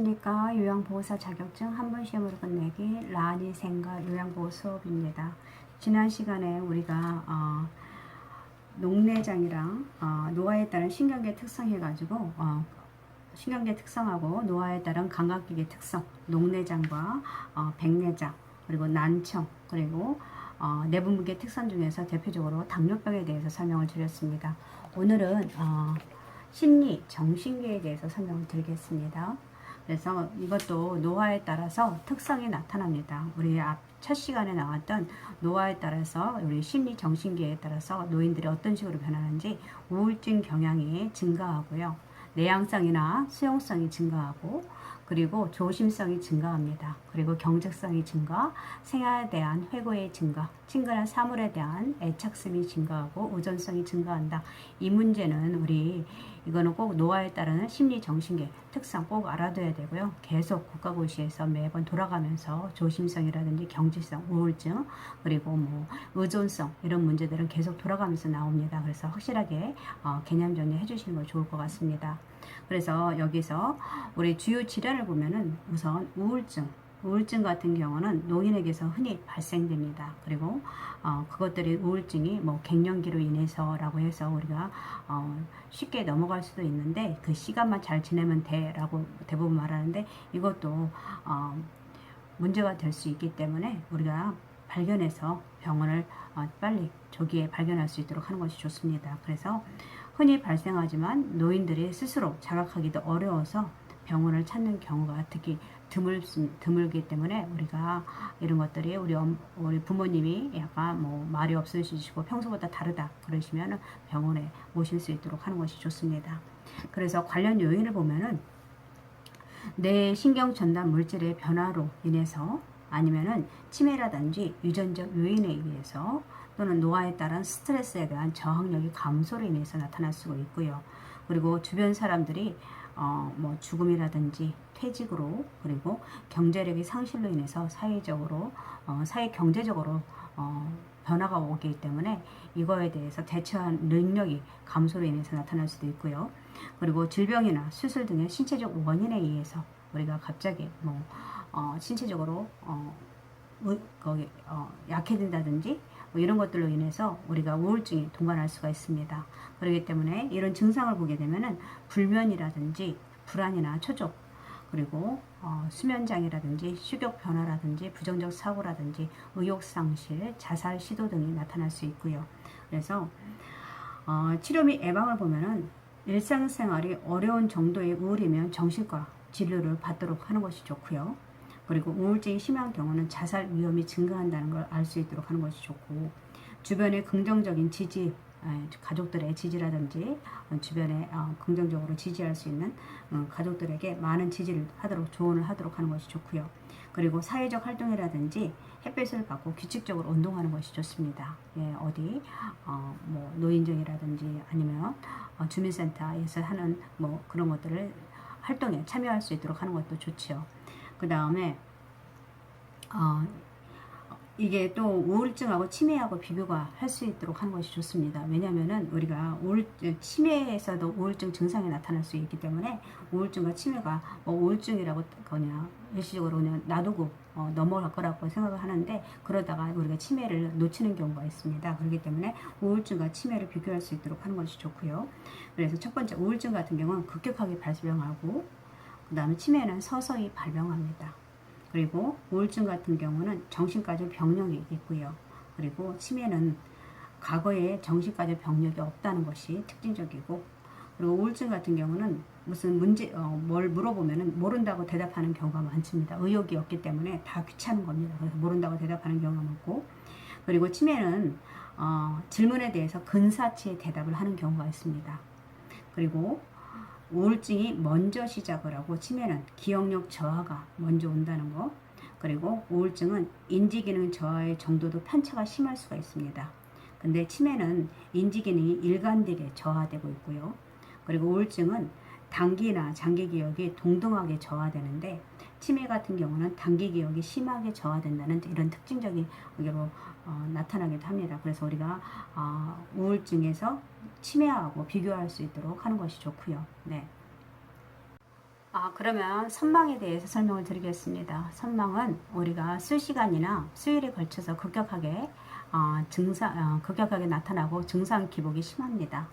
그러니까 요양보호사 자격증 한 번 시험으로 끝내기 라니 생가 요양보호 수업입니다. 지난 시간에 우리가 어, 녹내장이랑 어, 노화에 따른 신경계 특성 해가지고 어, 신경계 특성하고 노화에 따른 감각기계 특성, 녹내장과 어, 백내장 그리고 난청 그리고 어, 내분비계 특성 중에서 대표적으로 당뇨병에 대해서 설명을 드렸습니다. 오늘은 어, 심리, 정신계에 대해서 설명을 드리겠습니다. 그래서 이것도 노화에 따라서 특성이 나타납니다. 우리 앞 첫 시간에 나왔던 노화에 따라서 우리 심리 정신계에 따라서 노인들이 어떤 식으로 변하는지 우울증 경향이 증가하고요. 내향성이나 수용성이 증가하고 그리고 조심성이 증가합니다. 그리고 경직성이 증가, 생활에 대한 회고의 증가, 친근한 사물에 대한 애착심이 증가하고 의존성이 증가한다. 이 문제는 우리 이거는 꼭 노화에 따르는 심리 정신계 특성 꼭 알아둬야 되고요. 계속 국가고시에서 매번 돌아가면서 조심성이라든지 경직성, 우울증 그리고 뭐 의존성 이런 문제들은 계속 돌아가면서 나옵니다. 그래서 확실하게 어, 개념 정리해 주시는 거 좋을 것 같습니다. 그래서 여기서 우리 주요 질환을 보면은 우선 우울증, 우울증 같은 경우는 노인에게서 흔히 발생됩니다. 그리고 어, 그것들이 우울증이 뭐 갱년기로 인해서라고 해서 우리가 어, 쉽게 넘어갈 수도 있는데 그 시간만 잘 지내면 돼라고 대부분 말하는데 이것도 어, 문제가 될 수 있기 때문에 우리가 발견해서 병원을 어, 빨리 조기에 발견할 수 있도록 하는 것이 좋습니다. 그래서 흔히 발생하지만 노인들이 스스로 자각하기도 어려워서 병원을 찾는 경우가 특히 드물, 드물기 때문에 우리가 이런 것들이 우리, 엄, 우리 부모님이 약간 뭐 말이 없으시고 평소보다 다르다 그러시면 병원에 오실 수 있도록 하는 것이 좋습니다. 그래서 관련 요인을 보면은 뇌 신경 전달 물질의 변화로 인해서 아니면은 치매라든지 유전적 요인에 의해서 또는 노화에 따른 스트레스에 대한 저항력이 감소로 인해서 나타날 수가 있고요. 그리고 주변 사람들이 어, 뭐 죽음이라든지 퇴직으로 그리고 경제력의 상실로 인해서 사회적으로 어, 사회 경제적으로 어, 변화가 오기 때문에 이거에 대해서 대처한 능력이 감소로 인해서 나타날 수도 있고요. 그리고 질병이나 수술 등의 신체적 원인에 의해서 우리가 갑자기 뭐 어, 신체적으로 어, 의, 거기 어, 약해진다든지 뭐 이런 것들로 인해서 우리가 우울증이 동반할 수가 있습니다. 그렇기 때문에 이런 증상을 보게 되면은 불면이라든지 불안이나 초조 그리고 어, 수면장애라든지 식욕 변화라든지 부정적 사고라든지 의욕 상실, 자살 시도 등이 나타날 수 있고요. 그래서 어, 치료 및 예방을 보면은 일상생활이 어려운 정도의 우울이면 정신과 진료를 받도록 하는 것이 좋고요. 그리고 우울증이 심한 경우는 자살 위험이 증가한다는 걸 알 수 있도록 하는 것이 좋고 주변의 긍정적인 지지 가족들의 지지라든지 어, 주변에 어, 긍정적으로 지지할 수 있는 어, 가족들에게 많은 지지를 하도록 조언을 하도록 하는 것이 좋고요. 그리고 사회적 활동이라든지 햇빛을 받고 규칙적으로 운동하는 것이 좋습니다. 예, 어디 어, 뭐 노인정이라든지 아니면 어, 주민센터에서 하는 뭐 그런 것들을 활동에 참여할 수 있도록 하는 것도 좋지요. 그 다음에 어, 이게 또 우울증하고 치매하고 비교가 할 수 있도록 하는 것이 좋습니다. 왜냐하면은 우리가 우울 치매에서도 우울증 증상이 나타날 수 있기 때문에 우울증과 치매가 뭐 우울증이라고 그냥 일시적으로 그냥 놔두고 어, 넘어갈 거라고 생각을 하는데 그러다가 우리가 치매를 놓치는 경우가 있습니다. 그렇기 때문에 우울증과 치매를 비교할 수 있도록 하는 것이 좋고요. 그래서 첫 번째 우울증 같은 경우는 급격하게 발병하고 그 다음에 치매는 서서히 발병합니다. 그리고 우울증 같은 경우는 정신과적 병력이 있고요. 그리고 치매는 과거에 정신과적 병력이 없다는 것이 특징적이고 그리고 우울증 같은 경우는 무슨 문제 어, 뭘 물어보면은 모른다고 대답하는 경우가 많습니다. 의욕이 없기 때문에 다 귀찮은 겁니다. 그래서 모른다고 대답하는 경우가 많고 그리고 치매는 어, 질문에 대해서 근사치의 대답을 하는 경우가 있습니다. 그리고 우울증이 먼저 시작을 하고 치매는 기억력 저하가 먼저 온다는 거 그리고 우울증은 인지기능 저하의 정도도 편차가 심할 수가 있습니다. 근데 치매는 인지기능이 일관되게 저하되고 있고요. 그리고 우울증은 단기나 장기 기억이 동등하게 저하되는데 치매 같은 경우는 단기 기억이 심하게 저하된다는 이런 특징적인 어, 나타나기도 합니다. 그래서 우리가 어, 우울증에서 치매하고 비교할 수 있도록 하는 것이 좋고요. 네. 아, 그러면 선망에 대해서 설명을 드리겠습니다. 선망은 우리가 수시간이나 수일에 걸쳐서 급격하게 어, 증상, 어, 급격하게 나타나고 증상 기복이 심합니다.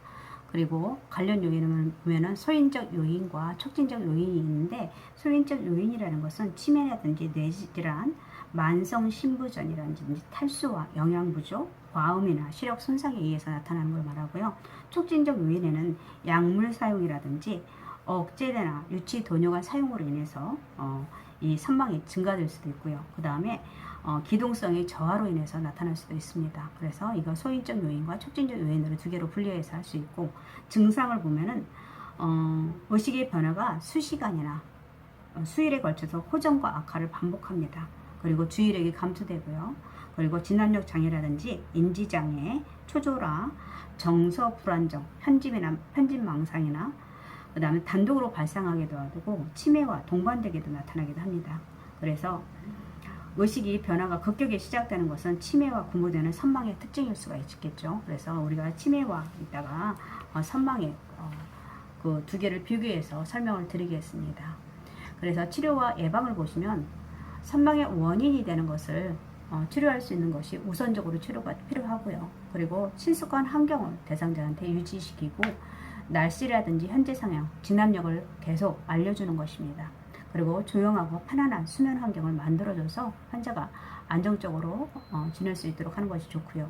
그리고 관련 요인을 보면은 소인적 요인과 촉진적 요인이 있는데 소인적 요인이라는 것은 치매라든지 뇌질환, 만성 신부전이라든지 탈수와 영양 부족, 과음이나 시력 손상에 의해서 나타나는 걸 말하고요. 촉진적 요인에는 약물 사용이라든지 억제나 유치 도뇨관 사용으로 인해서 어, 이 선망이 증가될 수도 있고요. 그 다음에 어, 기동성의 저하로 인해서 나타날 수도 있습니다. 그래서 이거 소인적 요인과 촉진적 요인으로 두 개로 분리해서 할 수 있고 증상을 보면은 어, 의식의 변화가 수시간이나 어, 수일에 걸쳐서 호전과 악화를 반복합니다. 그리고 주의력이 감소되고요. 그리고 진압력 장애라든지 인지 장애, 초조라, 정서 불안정, 편집이나 편집 망상이나 그 다음에 단독으로 발생하기도 하고 치매와 동반되게도 나타나기도 합니다. 그래서 의식이 변화가 급격히 시작되는 것은 치매와 구모되는 선망의 특징일 수가 있겠죠. 그래서 우리가 치매와 이따가 어, 선망의 어, 그두 개를 비교해서 설명을 드리겠습니다. 그래서 치료와 예방을 보시면 선망의 원인이 되는 것을 어, 치료할 수 있는 것이 우선적으로 치료가 필요하고요. 그리고 친숙한 환경을 대상자한테 유지시키고 날씨라든지 현재 상황, 진압력을 계속 알려주는 것입니다. 그리고 조용하고 편안한 수면 환경을 만들어줘서 환자가 안정적으로 어, 지낼 수 있도록 하는 것이 좋고요.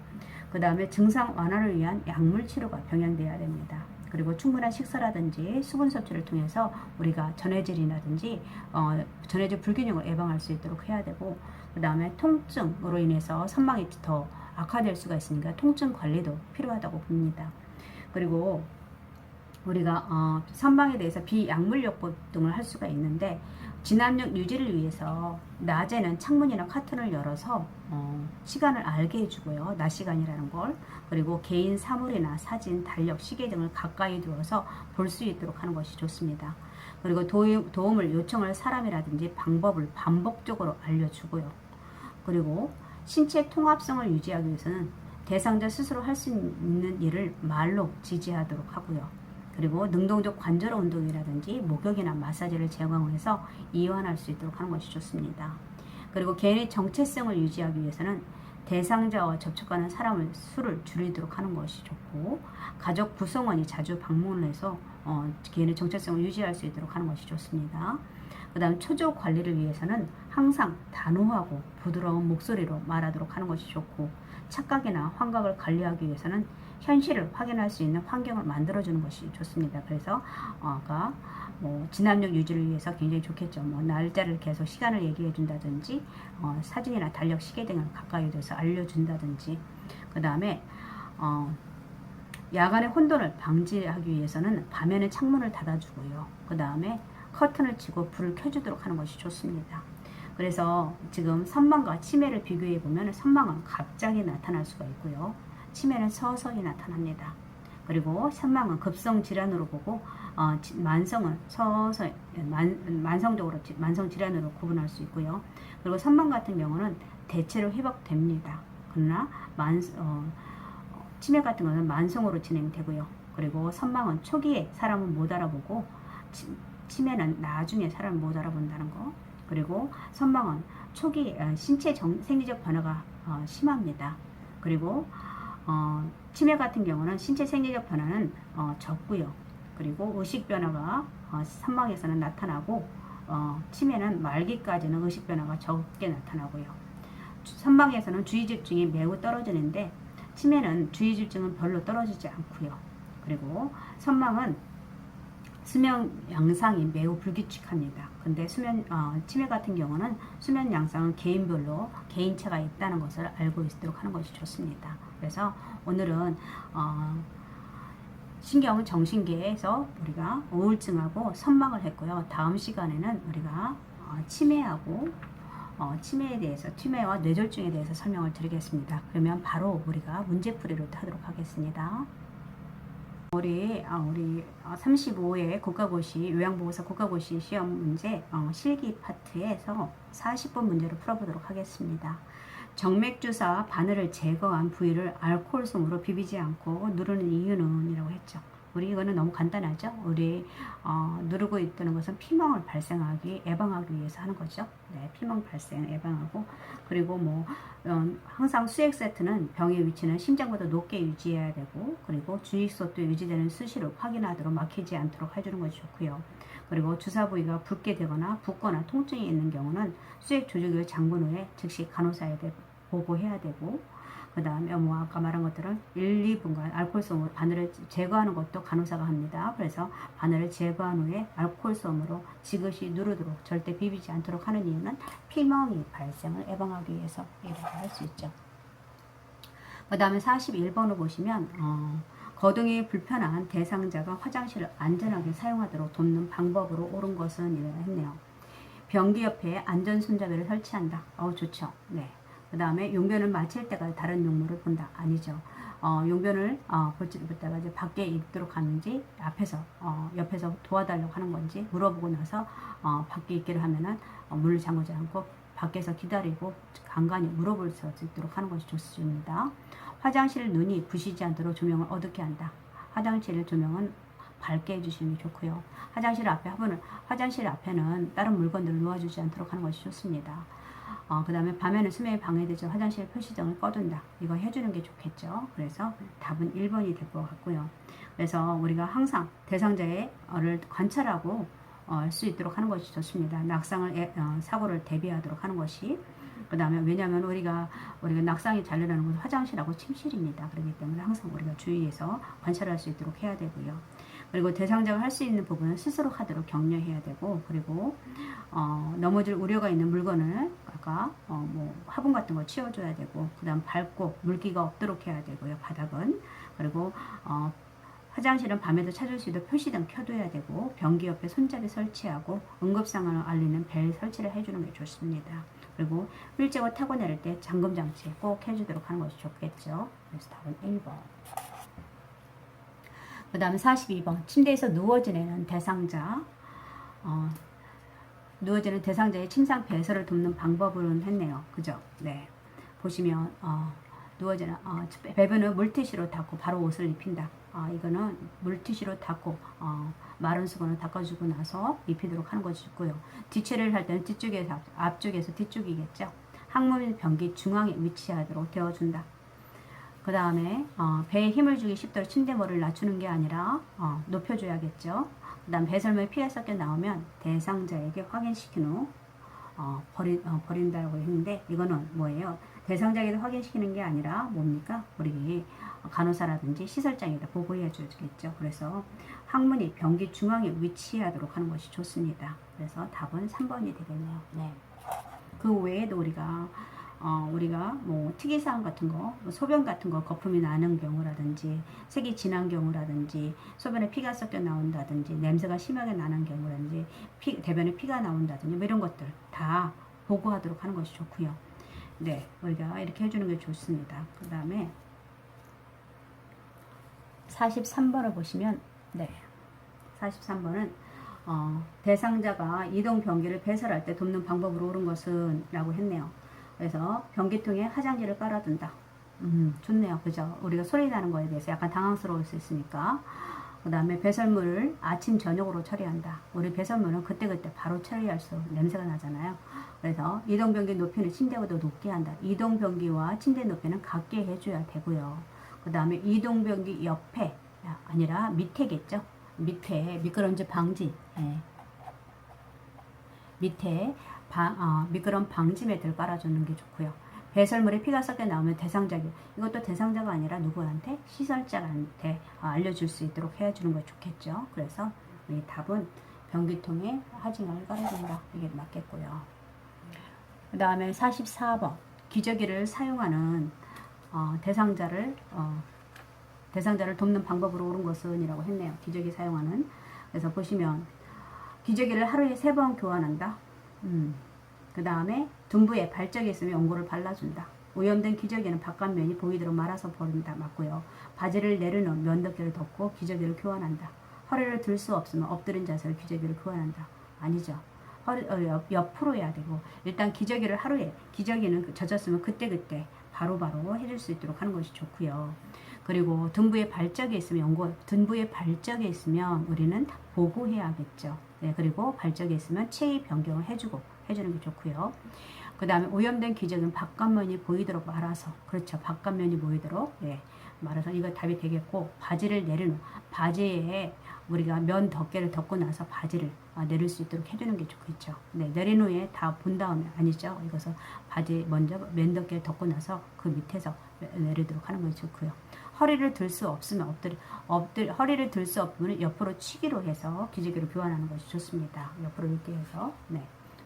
그 다음에 증상 완화를 위한 약물 치료가 병행돼야 됩니다. 그리고 충분한 식사라든지 수분 섭취를 통해서 우리가 전해질이라든지 어, 전해질 불균형을 예방할 수 있도록 해야 되고 그 다음에 통증으로 인해서 선망이 더 악화될 수가 있으니까 통증 관리도 필요하다고 봅니다. 그리고 우리가 어, 선방에 대해서 비약물요법 등을 할 수가 있는데 진압력 유지를 위해서 낮에는 창문이나 카튼을 열어서 어, 시간을 알게 해주고요. 낮 시간이라는 걸 그리고 개인 사물이나 사진, 달력, 시계 등을 가까이 두어서 볼 수 있도록 하는 것이 좋습니다. 그리고 도움, 도움을 요청할 사람이라든지 방법을 반복적으로 알려주고요. 그리고 신체 통합성을 유지하기 위해서는 대상자 스스로 할 수 있는 일을 말로 지지하도록 하고요. 그리고 능동적 관절 운동이라든지 목욕이나 마사지를 제공해서 이완할 수 있도록 하는 것이 좋습니다. 그리고 개인의 정체성을 유지하기 위해서는 대상자와 접촉하는 사람을 수를 줄이도록 하는 것이 좋고 가족 구성원이 자주 방문을 해서 어, 개인의 정체성을 유지할 수 있도록 하는 것이 좋습니다. 그 다음 초조 관리를 위해서는 항상 단호하고 부드러운 목소리로 말하도록 하는 것이 좋고 착각이나 환각을 관리하기 위해서는 현실을 확인할 수 있는 환경을 만들어주는 것이 좋습니다. 그래서 어, 아까 뭐 진압력 유지를 위해서 굉장히 좋겠죠. 뭐 날짜를 계속 시간을 얘기해 준다든지 어, 사진이나 달력 시계 등을 가까이 둬서 알려준다든지 그 다음에 어, 야간의 혼돈을 방지하기 위해서는 밤에는 창문을 닫아주고요. 그 다음에 커튼을 치고 불을 켜주도록 하는 것이 좋습니다. 그래서 지금 선망과 치매를 비교해 보면 선망은 갑자기 나타날 수가 있고요. 치매는 서서히 나타납니다. 그리고 선망은 급성 질환으로 보고 어, 만성은 서서히 만, 만성적으로 만성 질환으로 구분할 수 있고요. 그리고 선망 같은 경우는 대체로 회복됩니다. 그러나 만, 어, 치매 같은 것은 만성으로 진행되고요. 그리고 선망은 초기에 사람은 못 알아보고 치, 치매는 나중에 사람을 못 알아본다는 거. 그리고 선망은 초기 어, 신체 정, 생리적 변화가 어, 심합니다. 그리고 어, 치매 같은 경우는 신체 생리적 변화는 어, 적고요. 그리고 의식 변화가 어, 선망에서는 나타나고 어, 치매는 말기까지는 의식 변화가 적게 나타나고요. 선망에서는 주의 집중이 매우 떨어지는데 치매는 주의 집중은 별로 떨어지지 않고요. 그리고 선망은 수면 양상이 매우 불규칙합니다. 근데 수면 어, 치매 같은 경우는 수면 양상은 개인별로 개인차가 있다는 것을 알고 있도록 하는 것이 좋습니다. 그래서 오늘은 어, 신경 정신계에서 우리가 우울증하고 선망을 했고요. 다음 시간에는 우리가 어, 치매하고 어, 치매에 대해서 치매와 뇌졸중에 대해서 설명을 드리겠습니다. 그러면 바로 우리가 문제풀이를 하도록 하겠습니다. 우리 아, 우리 35회 국가고시 요양보고서 국가고시 시험 문제 어, 실기 파트에서 40번 문제를 풀어보도록 하겠습니다. 정맥주사 바늘을 제거한 부위를 알코올솜으로 비비지 않고 누르는 이유는 이라고 했죠. 우리 이거는 너무 간단하죠. 우리 어, 누르고 있다는 것은 피멍을 발생하기 예방하기 위해서 하는 거죠. 네, 피멍 발생 예방하고 그리고 뭐 어, 항상 수액 세트는 병의 위치는 심장보다 높게 유지해야 되고 그리고 주의속도 유지되는 수시로 확인하도록 막히지 않도록 해주는 것이 좋고요. 그리고 주사 부위가 붓게 되거나 붓거나 통증이 있는 경우는 수액 조직을 잠근 후에 즉시 간호사에게 보고해야 되고 그 다음에 뭐 아까 말한 것들은 1, 2분간 알코올솜으로 바늘을 제거하는 것도 간호사가 합니다. 그래서 바늘을 제거한 후에 알코올솜으로 지그시 누르도록 절대 비비지 않도록 하는 이유는 피멍이 발생을 예방하기 위해서 이라고 할 수 있죠. 그 다음에 41번을 보시면 어, 거동이 불편한 대상자가 화장실을 안전하게 사용하도록 돕는 방법으로 옳은 것은 이라 했네요. 변기 옆에 안전 손잡이를 설치한다. 어 좋죠. 네. 그 다음에 용변을 마칠 때까지 다른 용무를 본다. 아니죠. 어, 용변을 어, 볼지 볼때가 이제 밖에 있도록 하는지 앞에서 어, 옆에서 도와달라고 하는 건지 물어보고 나서 어, 밖에 있기를 하면은 어, 문을 잠그지 않고 밖에서 기다리고 간간히 물어볼 수 있도록 하는 것이 좋습니다. 화장실 눈이 부시지 않도록 조명을 어둡게 한다. 화장실 조명은 밝게 해주시는 게 좋고요. 화장실 앞에 화분은 화장실 앞에는 다른 물건들을 놓아주지 않도록 하는 것이 좋습니다. 어, 그 다음에 밤에는 수면에 방해되죠. 화장실 표시등을 꺼둔다. 이거 해주는 게 좋겠죠. 그래서 답은 1번이 될 것 같고요. 그래서 우리가 항상 대상자의 를 관찰하고 어, 할수 있도록 하는 것이 좋습니다. 낙상을 애- 어, 사고를 대비하도록 하는 것이 그 다음에 왜냐하면 우리가 우리가 낙상이 잘 일어나는 것은 화장실하고 침실입니다. 그렇기 때문에 항상 우리가 주의해서 관찰할 수 있도록 해야 되고요. 그리고 대상자가 할 수 있는 부분은 스스로 하도록 격려해야 되고 그리고 어, 넘어질 우려가 있는 물건을 아까 어, 뭐 화분 같은 거 치워줘야 되고 그다음 밟고 물기가 없도록 해야 되고요 바닥은 그리고 어, 화장실은 밤에도 찾을 수 있도록 표시등 켜둬야 되고 변기 옆에 손잡이 설치하고 응급 상황을 알리는 벨 설치를 해주는 게 좋습니다. 그리고 휠체어 타고 내릴 때 잠금 장치 꼭 해주도록 하는 것이 좋겠죠. 그래서 답은 1번. 그 다음 42번 침대에서 누워 지내는 대상자 어, 누워 지는 대상자의 침상 배설을 돕는 방법으로는 했네요. 그죠? 네. 보시면 어, 누워 지는 어, 배변을 물티슈로 닦고 바로 옷을 입힌다. 어, 이거는 물티슈로 닦고 어, 마른 수건을 닦아주고 나서 입히도록 하는 것이 좋고요. 뒤치를 할 때는 뒤쪽에서 앞- 앞쪽에서 뒤쪽이겠죠. 항문 변기 중앙에 위치하도록 되어준다. 그 다음에 어, 배에 힘을 주기 쉽도록 침대머리를 낮추는 게 아니라 어, 높여줘야겠죠. 그 다음 배설물이 피가 섞여 나오면 대상자에게 확인시킨 후 어, 버리, 어, 버린다고 했는데 이거는 뭐예요? 대상자에게 확인시키는 게 아니라 뭡니까? 우리 간호사라든지 시설장에다 보고해 주겠죠. 그래서 항문이 변기 중앙에 위치하도록 하는 것이 좋습니다. 그래서 답은 3번이 되겠네요. 네. 그 외에도 우리가 어, 우리가 뭐 특이사항 같은 거, 뭐 소변 같은 거 거품이 나는 경우라든지 색이 진한 경우라든지 소변에 피가 섞여 나온다든지 냄새가 심하게 나는 경우라든지 피, 대변에 피가 나온다든지 뭐 이런 것들 다 보고하도록 하는 것이 좋고요. 네, 우리가 이렇게 해주는 게 좋습니다. 그 다음에 43번을 보시면 네, 43번은 어, 대상자가 이동 변기를 배설할 때 돕는 방법으로 옳은 것은 라고 했네요. 그래서 변기통에 화장지를 깔아둔다. 음, 좋네요. 그죠? 우리가 소리 나는 거에 대해서 약간 당황스러울 수 있으니까. 그 다음에 배설물을 아침, 저녁으로 처리한다. 우리 배설물은 그때그때 바로 처리할 수, 냄새가 나잖아요. 그래서 이동 변기 높이는 침대보다 높게 한다. 이동 변기와 침대 높이는 같게 해줘야 되고요. 그 다음에 이동 변기 옆에, 아니라 밑에겠죠? 밑에 미끄럼지 방지. 예. 밑에 방, 어, 미끄럼 방지 매트를 깔아주는 게 좋고요. 배설물에 피가 섞여 나오면 대상자기 이것도 대상자가 아니라 누구한테 시설자한테 어, 알려줄 수 있도록 해주는 게 좋겠죠. 그래서 이 답은 변기통에 하징을 깔아준다 이게 맞겠고요. 그 다음에 44번 기저귀를 사용하는 어, 대상자를 어, 대상자를 돕는 방법으로 옳은 것은이라고 했네요. 기저귀 사용하는 그래서 보시면 기저귀를 하루에 세 번 교환한다. 음. 그 다음에 둔부에 발적이 있으면 연고를 발라준다. 오염된 기저귀는 바깥면이 보이도록 말아서 버린다. 맞고요. 바지를 내려놓은 면도기를 덮고 기저귀를 교환한다. 허리를 들 수 없으면 엎드린 자세로 기저귀를 교환한다. 아니죠. 허리, 어, 옆, 옆으로 해야 되고 일단 기저귀를 하루에 기저귀는 그 젖었으면 그때그때 바로 바로 해줄 수 있도록 하는 것이 좋고요. 그리고 등부에 발작이 있으면 등부에 발작이 있으면 우리는 보고해야겠죠. 네, 그리고 발작이 있으면 체위 변경을 해주고 해주는 게 좋고요. 그 다음에 오염된 기저귀는 바깥면이 보이도록 말아서 그렇죠. 바깥면이 보이도록 예, 말아서 이거 답이 되겠고 바지를 내려놓 바지에 우리가 면 덮개를 덮고 나서 바지를 아, 내릴 수 있도록 해주는 게 좋겠죠. 네, 내린 후에 다 본 다음에 아니죠. 이것은 바지 먼저 면 덮개를 덮고 나서 그 밑에서 내리도록 하는 것이 좋고요. 허리를 들 수 없으면 엎드려 엎드 허리를 들 수 없으면 옆으로 치기로 해서 기지개로 교환하는 것이 좋습니다. 옆으로 이렇게 해서 네,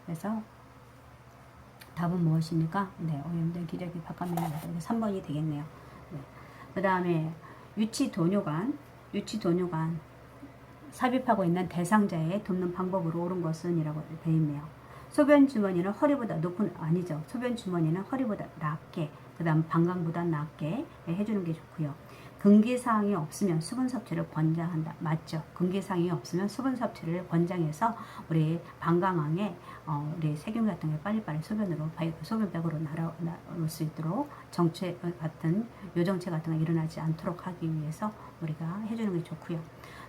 그래서 답은 무엇입니까? 네, 오염된 기저귀 바깥면이 3번이 되겠네요. 네. 그 다음에 유치 도뇨관, 유치 도뇨관 삽입하고 있는 대상자에 돕는 방법으로 옳은 것은 이라고 되어 있네요. 소변 주머니는 허리보다 높은 아니죠. 소변 주머니는 허리보다 낮게, 그다음 방광보다 낮게 해주는 게 좋고요. 금기 사항이 없으면 수분 섭취를 권장한다. 맞죠? 금기 사항이 없으면 수분 섭취를 권장해서 우리 방광항에 어, 우리 세균 같은 게 빨리빨리 소변으로 바- 소변백으로 날아 나올 수 있도록 정체 같은 요정체 같은 거 일어나지 않도록 하기 위해서 우리가 해주는 게 좋고요.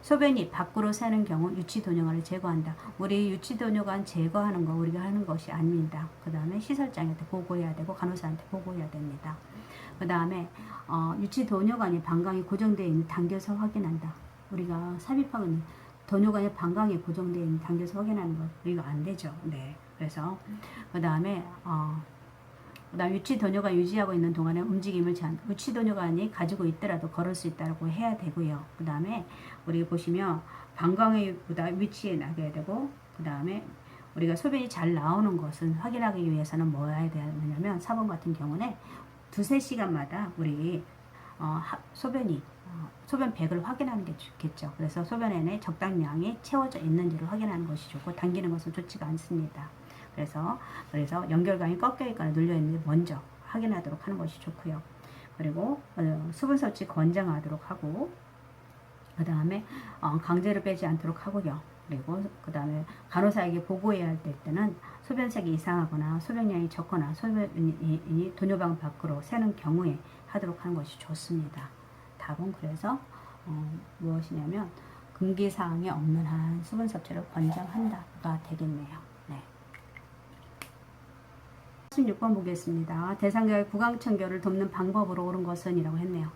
소변이 밖으로 새는 경우 유치도뇨관을 제거한다. 우리 유치도뇨관 제거하는 거 우리가 하는 것이 아닙니다. 그 다음에 시설장한테 보고해야 되고 간호사한테 보고해야 됩니다. 그 다음에 어, 유치도뇨관이 방광이 고정되어 있는 당겨서 확인한다. 우리가 삽입하고 있는 도뇨관이 방광이 고정되어 있는 당겨서 확인하는 거 우리가 안 되죠. 네. 그래서 그 다음에 어, 그다음 유치 도뇨가 유지하고 있는 동안에 움직임을 제한. 유치 도뇨관이 가지고 있더라도 걸을 수 있다고 해야 되고요. 그 다음에 우리 보시면 방광의보다 위치에 나게 되고 그 다음에 우리가 소변이 잘 나오는 것은 확인하기 위해서는 뭐 해야 되냐면 4번 같은 경우는 두세 시간마다 우리 어, 하- 소변이 어, 소변 백을 확인하는 게 좋겠죠. 그래서 소변에는 적당량이 채워져 있는지를 확인하는 것이 좋고 당기는 것은 좋지가 않습니다. 그래서 그래서 연결관이 꺾여 있거나 눌려 있는지 먼저 확인하도록 하는 것이 좋고요. 그리고 어, 수분 섭취 권장하도록 하고 그 다음에 어, 강제로 빼지 않도록 하고요. 그리고 그 다음에 간호사에게 보고해야 할 때- 때는 소변색이 이상하거나 소변량이 적거나 소변이 도뇨방 밖으로 새는 경우에 하도록 하는 것이 좋습니다. 답은 그래서 어, 무엇이냐면 금기사항이 없는 한 수분 섭취를 권장한다가 되겠네요. 네. 16번 보겠습니다. 대상자의 구강청결을 돕는 방법으로 옳은 것은 이라고 했네요.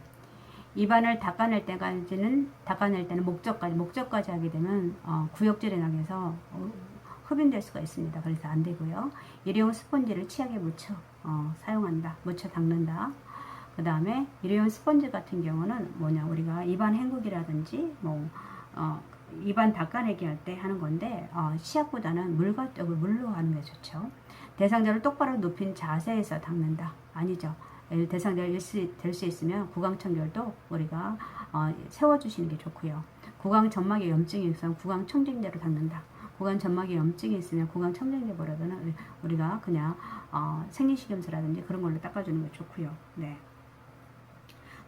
입안을 닦아낼 때까지는 닦아낼 때는 목적까지 목적까지 하게 되면 어, 구역질이 나게서 어, 흡인될 수가 있습니다. 그래서 안 되고요. 일회용 스펀지를 치약에 묻혀 어, 사용한다. 묻혀 닦는다. 그 다음에 일회용 스펀지 같은 경우는 뭐냐 우리가 입안 헹구기라든지 뭐 어, 입안 닦아내기 할 때 하는 건데 어, 치약보다는 물과 떡을 물로 하는 게 좋죠. 대상자를 똑바로 높인 자세에서 닦는다. 아니죠. 예, 대상자가 될 수 있으면 구강청결도 우리가 어, 세워주시는 게 좋고요. 구강 점막에 염증이 있으면 구강 청정제로 닦는다. 구강 점막에 염증이 있으면 구강 청정제보다는 우리가 그냥 어, 생리식염수라든지 그런 걸로 닦아주는 게 좋고요. 네.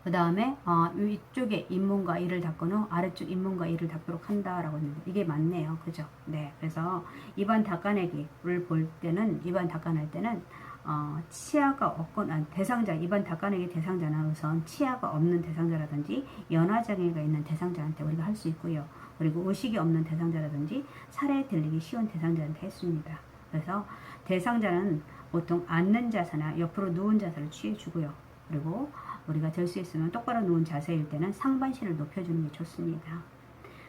그 다음에 어, 위쪽에 잇몸과 이를 닦은 후 아래쪽 잇몸과 이를 닦도록 한다라고 했는데 이게 맞네요. 그죠? 네. 그래서 입안 닦아내기를 볼 때는 입안 닦아낼 때는 어, 치아가 없거나 대상자 입안 닦아내기 대상자는 우선 치아가 없는 대상자라든지 연화 장애가 있는 대상자한테 우리가 할 수 있고요. 그리고 의식이 없는 대상자라든지 살에 들리기 쉬운 대상자한테 했습니다. 그래서 대상자는 보통 앉는 자세나 옆으로 누운 자세를 취해주고요. 그리고 우리가 될수 있으면 똑바로 누운 자세일 때는 상반신을 높여주는 게 좋습니다.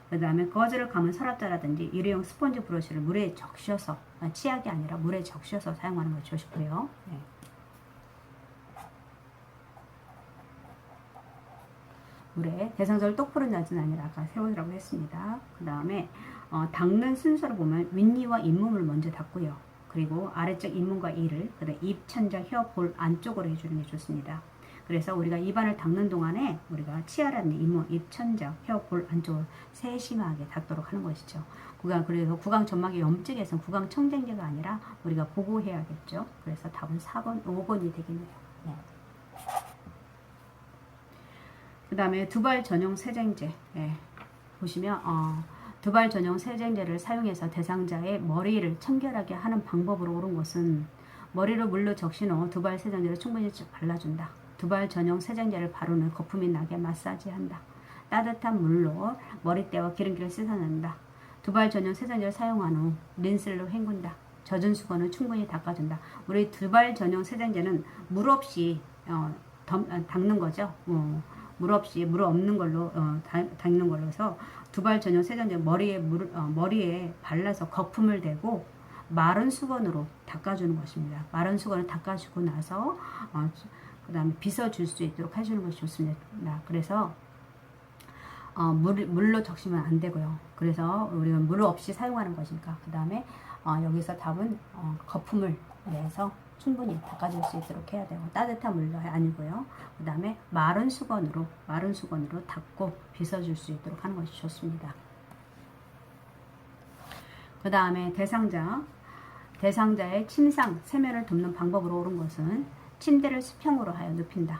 그 다음에 거즈를 감은 서랍자라든지 일회용 스펀지 브러쉬를 물에 적셔서 아, 치약이 아니라 물에 적셔서 사용하는 걸 좋고요. 네. 물에 대상자를 똑바로 놔진 아니라 아까 세우라고 했습니다. 그 다음에 어, 닦는 순서로 보면 윗니와 잇몸을 먼저 닦고요. 그리고 아래쪽 잇몸과 이를 그다음 입, 천장, 혀, 볼 안쪽으로 해주는 게 좋습니다. 그래서 우리가 입안을 닦는 동안에 우리가 치아라든지 잇몸, 입, 천장, 혀, 볼 안쪽을 세심하게 닦도록 하는 것이죠. 구강 그래서 구강 점막의 염증에서는 구강 청정제가 아니라 우리가 보고해야겠죠. 그래서 답은 4번, 5번이 되겠네요. 네. 그 다음에 두발 전용 세정제 예. 보시면 어, 두발 전용 세정제를 사용해서 대상자의 머리를 청결하게 하는 방법으로 옳은 것은 머리로 물로 적신 후 두발 세정제를 충분히 발라준다. 두발 전용 세정제를 바르는 거품이 나게 마사지한다. 따뜻한 물로 머리때와 기름기를 씻어낸다. 두발 전용 세정제를 사용한 후 린스로 헹군다. 젖은 수건을 충분히 닦아준다. 우리 두발 전용 세정제는 물 없이 어, 덤, 어, 닦는 거죠. 어, 물 없이 물 없는 걸로 어, 다- 닦는 걸로 해서 두발 전용 세정제 머리에 물 어, 머리에 발라서 거품을 대고 마른 수건으로 닦아주는 것입니다. 마른 수건을 닦아주고 나서 어, 그 다음에 빗어줄 수 있도록 해주는 것이 좋습니다. 그래서 어, 물, 물로 적시면 안 되고요. 그래서 우리가 물 없이 사용하는 것이니까. 그 다음에 어, 여기서 답은 어, 거품을 내서 충분히 닦아줄 수 있도록 해야 되고 따뜻한 물로 아니고요. 그 다음에 마른 수건으로 마른 수건으로 닦고 빗어줄 수 있도록 하는 것이 좋습니다. 그 다음에 대상자 대상자의 침상 세면을 돕는 방법으로 옳은 것은 침대를 수평으로 하여 눕힌다.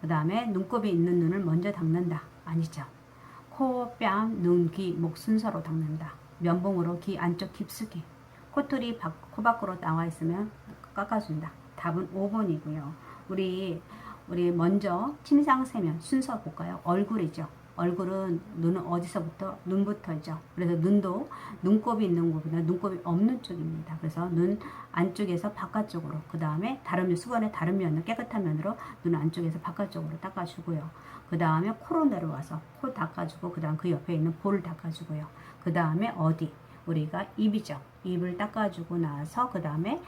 그 다음에 눈곱이 있는 눈을 먼저 닦는다. 아니죠. 코, 뺨, 눈, 귀, 목 순서로 닦는다. 면봉으로 귀 안쪽 깊숙이. 코털이 밖, 코 밖으로 나와 있으면 깎아준다. 답은 5번이고요. 우리 우리 먼저 침상 세면 순서 볼까요? 얼굴이죠. 얼굴은 눈은 어디서부터 눈부터죠. 그래서 눈도 눈곱이 있는 곳보다 눈곱이 없는 쪽입니다. 그래서 눈 안쪽에서 바깥쪽으로 그 다음에 다른 면 수건의 다른 면을 깨끗한 면으로 눈 안쪽에서 바깥쪽으로 닦아주고요. 그 다음에 코로 내려와서 코 닦아주고 그 다음 그 옆에 있는 볼을 닦아주고요. 그 다음에 어디 우리가 입이죠. 입을 닦아주고 나서 그 다음에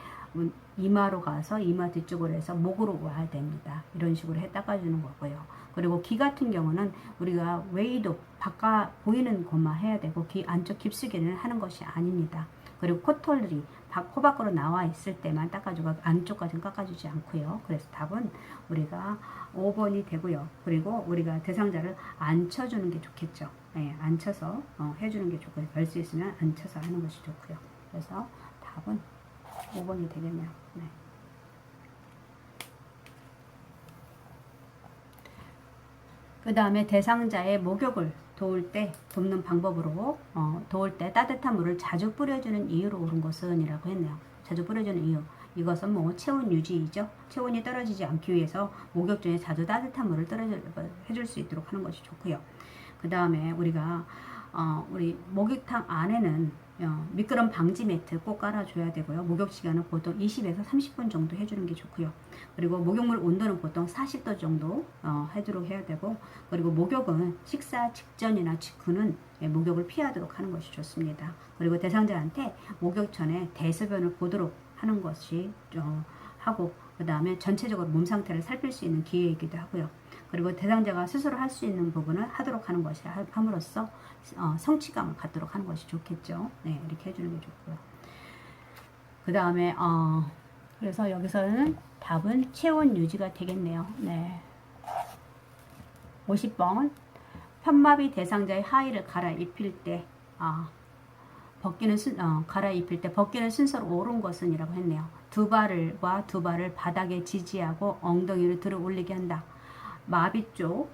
이마로 가서 이마 뒤쪽으로 해서 목으로 와야 됩니다. 이런 식으로 해 닦아주는 거고요. 그리고 귀 같은 경우는 우리가 웨이도 바깥 보이는 것만 해야 되고 귀 안쪽 깊숙이는 하는 것이 아닙니다. 그리고 코털이 밖- 코 밖으로 나와 있을 때만 닦아주고 안쪽까지는 깎아주지 않고요. 그래서 답은 우리가 5번이 되고요. 그리고 우리가 대상자를 앉혀주는 게 좋겠죠. 네, 앉혀서 어, 해주는 게 좋고요. 별 수 있으면 앉혀서 하는 것이 좋고요. 그래서 답은 5번이 되겠네요. 네. 그 다음에 대상자의 목욕을 도울 때 돕는 방법으로 어, 도울 때 따뜻한 물을 자주 뿌려주는 이유로 옳은 것은 이라고 했네요. 자주 뿌려주는 이유. 이것은 뭐 체온 유지이죠. 체온이 떨어지지 않기 위해서 목욕 중에 자주 따뜻한 물을 떨어져 해줄 수 있도록 하는 것이 좋고요. 그 다음에 우리가 어, 우리 목욕탕 안에는 어, 미끄럼 방지 매트 꼭 깔아줘야 되고요. 목욕 시간은 보통 20에서 30분 정도 해주는 게 좋고요. 그리고 목욕물 온도는 보통 40도 정도 어, 하도록 해야 되고 그리고 목욕은 식사 직전이나 직후는 예, 목욕을 피하도록 하는 것이 좋습니다. 그리고 대상자한테 목욕 전에 대소변을 보도록 하는 것이 어, 하고 그 다음에 전체적으로 몸 상태를 살필 수 있는 기회이기도 하고요. 그리고 대상자가 스스로 할 수 있는 부분을 하도록 하는 것이 하- 함으로써 어, 성취감을 갖도록 하는 것이 좋겠죠. 네, 이렇게 해주는 게 좋고요. 그 다음에 어, 그래서 여기서는 답은 체온 유지가 되겠네요. 네. 50번 편마비 대상자의 하의를 갈아입힐 때 아, 벗기는 순, 어, 갈아입힐 때 벗기는 순서로 옳은 것은이라고 했네요. 두 발을과 두 발을 바닥에 지지하고 엉덩이를 들어 올리게 한다. 마비 쪽,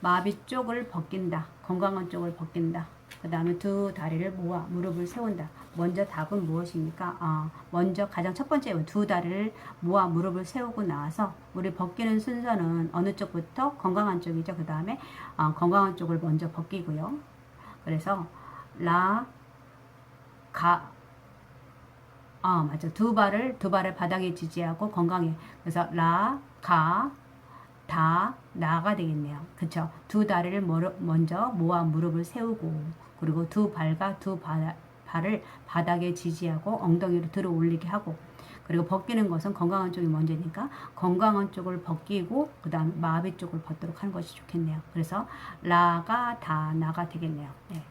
마비 쪽을 벗긴다. 건강한 쪽을 벗긴다. 그 다음에 두 다리를 모아 무릎을 세운다. 먼저 답은 무엇입니까? 아, 먼저 가장 첫 번째 두 다리를 모아 무릎을 세우고 나서 우리 벗기는 순서는 어느 쪽부터 건강한 쪽이죠. 그 다음에 아, 건강한 쪽을 먼저 벗기고요. 그래서 라, 가, 아 맞아 두 발을 두 발을 바닥에 지지하고 건강해. 그래서 라, 가, 다, 나가 되겠네요. 그쵸? 두 다리를 먼저 모아 무릎을 세우고 그리고 두 발과 두 바, 발을 바닥에 지지하고 엉덩이로 들어 올리게 하고 그리고 벗기는 것은 건강한 쪽이 먼저니까 건강한 쪽을 벗기고 그 다음 마비 쪽을 벗도록 하는 것이 좋겠네요. 그래서 라가 다 나가 되겠네요. 네.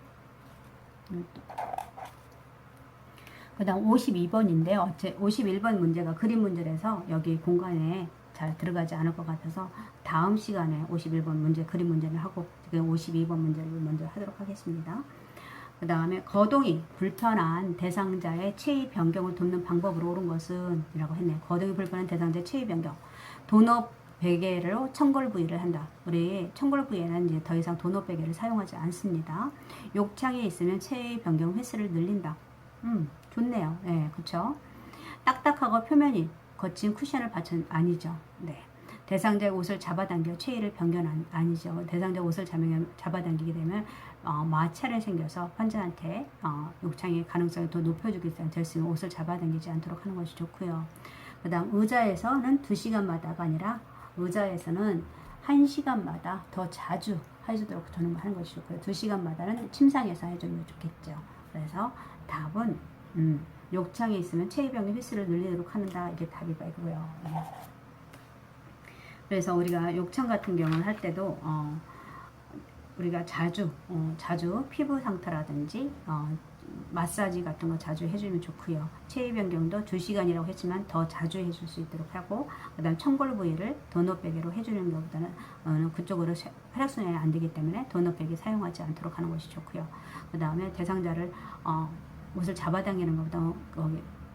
그 다음 52번인데요. 어째 51번 문제가 그림 문제라서 여기 공간에 잘 들어가지 않을 것 같아서 다음 시간에 51번 문제 그림 문제를 하고 지금 52번 문제를 먼저 하도록 하겠습니다. 그 다음에 거동이 불편한 대상자의 체위 변경을 돕는 방법으로 옳은 것은 이라고 했네요. 거동이 불편한 대상자의 체위 변경. 도넛 베개로 청골 부위를 한다. 우리 청골 부위에는 이제 더 이상 도넛 베개를 사용하지 않습니다. 욕창이 있으면 체위 변경 횟수를 늘린다. 음, 좋네요. 예, 그쵸? 딱딱하고 표면이 거친 쿠션을 받친 아니죠. 네. 대상자의 옷을 잡아당겨 체위를 변경 아니- 아니죠. 대상자 옷을 잡아당기게 되면 어, 마찰이 생겨서 환자한테 어, 욕창의 가능성을 더 높여주기 때문에 될 수 있는 옷을 잡아당기지 않도록 하는 것이 좋고요. 그 다음 의자에서는 2시간마다가 아니라 의자에서는 1시간마다 더 자주 해주도록 저는 하는 것이 좋고요. 2시간마다는 침상에서 해주면 좋겠죠. 그래서 답은 음, 욕창에 있으면 체위병의 휘스를 늘리도록 하는다. 이게 답이가 이고요. 네. 그래서 우리가 욕창 같은 경우는 할 때도 어, 우리가 자주 어, 자주 피부 상태라든지 어, 마사지 같은 거 자주 해주면 좋고요. 체위 변경도 2시간이라고 했지만 더 자주 해줄 수 있도록 하고 그다음 청골 부위를 도넛 베개로 해주는 것보다는 어, 그쪽으로 세- 혈액순환이 안 되기 때문에 도넛 베개 사용하지 않도록 하는 것이 좋고요. 그 다음에 대상자를 어, 옷을 잡아당기는 것보다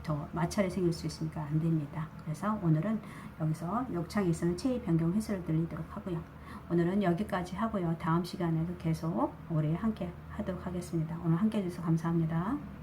더 마찰이 생길 수 있으니까 안 됩니다. 그래서 오늘은 여기서 욕창이 있으면 체위 변경 횟수를 늘리도록 하고요. 오늘은 여기까지 하고요. 다음 시간에도 계속 우리 함께 하도록 하겠습니다. 오늘 함께 해주셔서 감사합니다.